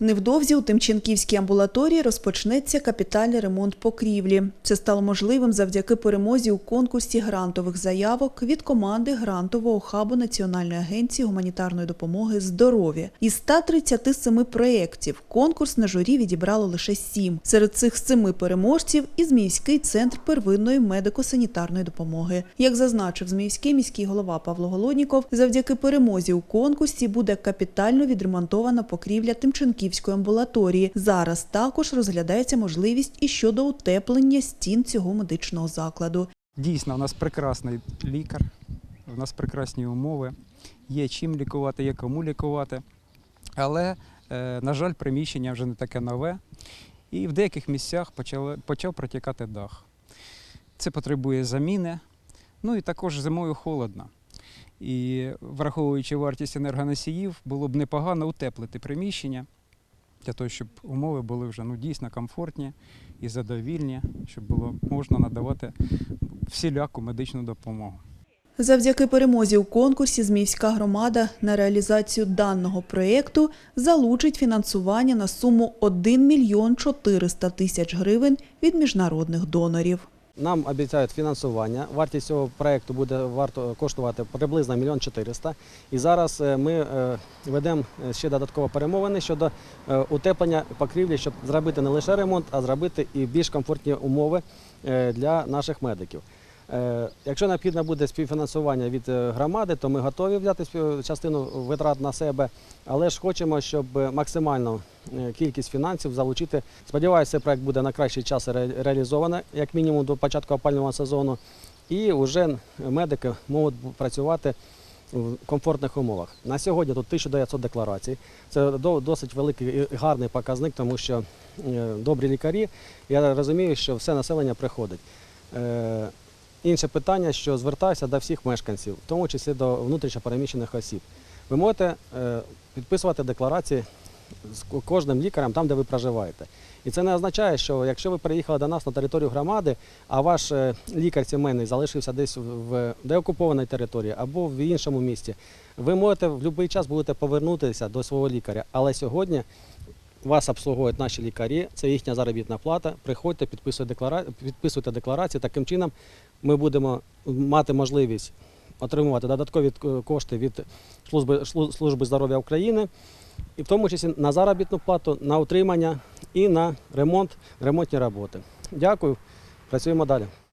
Невдовзі у Тимченківській амбулаторії розпочнеться капітальний ремонт покрівлі. Це стало можливим завдяки перемозі у конкурсі грантових заявок від команди грантового хабу Національної агенції гуманітарної допомоги здоров'я. Із 137 проєктів конкурс на журі відібрало лише сім. Серед цих семи переможців і Зміївський центр первинної медико-санітарної допомоги. Як зазначив Зміївський міський голова Павло Голодніков, завдяки перемозі у конкурсі буде капітально відремонтована покрівля Тимченківської амбулаторії. Зараз також розглядається можливість і щодо утеплення стін цього медичного закладу. Дійсно, у нас прекрасний лікар, у нас прекрасні умови, є чим лікувати, є кому лікувати. Але, е, на жаль, приміщення вже не таке нове, і в деяких місцях почав протікати дах. Це потребує заміни, ну і також зимою холодно. І враховуючи вартість енергоносіїв, було б непогано утеплити приміщення для того, щоб умови були вже ну, дійсно комфортні і задовільні, щоб було можна надавати всіляку медичну допомогу. Завдяки перемозі у конкурсі Зміївська громада на реалізацію даного проєкту залучить фінансування на суму 1 мільйон 400 тисяч гривень від міжнародних донорів. Нам обіцяють фінансування. Вартість цього проєкту буде варто коштувати приблизно мільйон 400. І зараз е, ми е, ведемо ще додатково перемовини щодо е, утеплення покрівлі, щоб зробити не лише ремонт, а зробити і більш комфортні умови е, для наших медиків. Е, Якщо необхідно буде співфінансування від е, громади, то ми готові взяти частину витрат на себе, але ж хочемо, щоб максимально е, кількість фінансів залучити. Сподіваюся, цей проект буде на кращий час ре- реалізовано, як мінімум до початку опального сезону, і вже медики можуть працювати в комфортних умовах. На сьогодні тут 1900 декларацій. Це досить великий і гарний показник, тому що добрі лікарі, я розумію, що все населення приходить. Інше питання, що звертаюся до всіх мешканців, в тому числі до внутрішньопереміщених осіб. Ви можете е, підписувати декларації з кожним лікарем там, де ви проживаєте. І це не означає, що якщо ви приїхали до нас на територію громади, а ваш е, лікар сімейний залишився десь в деокупованій території або в іншому місті, ви можете в будь-який час будете повернутися до свого лікаря. Але сьогодні вас обслуговують наші лікарі, це їхня заробітна плата. Приходьте, підписуйте, деклара... підписуйте декларації. Таким чином ми будемо мати можливість отримувати додаткові кошти від служби здоров'я України, і в тому числі на заробітну плату, на утримання і на ремонт, ремонтні роботи. Дякую, працюємо далі.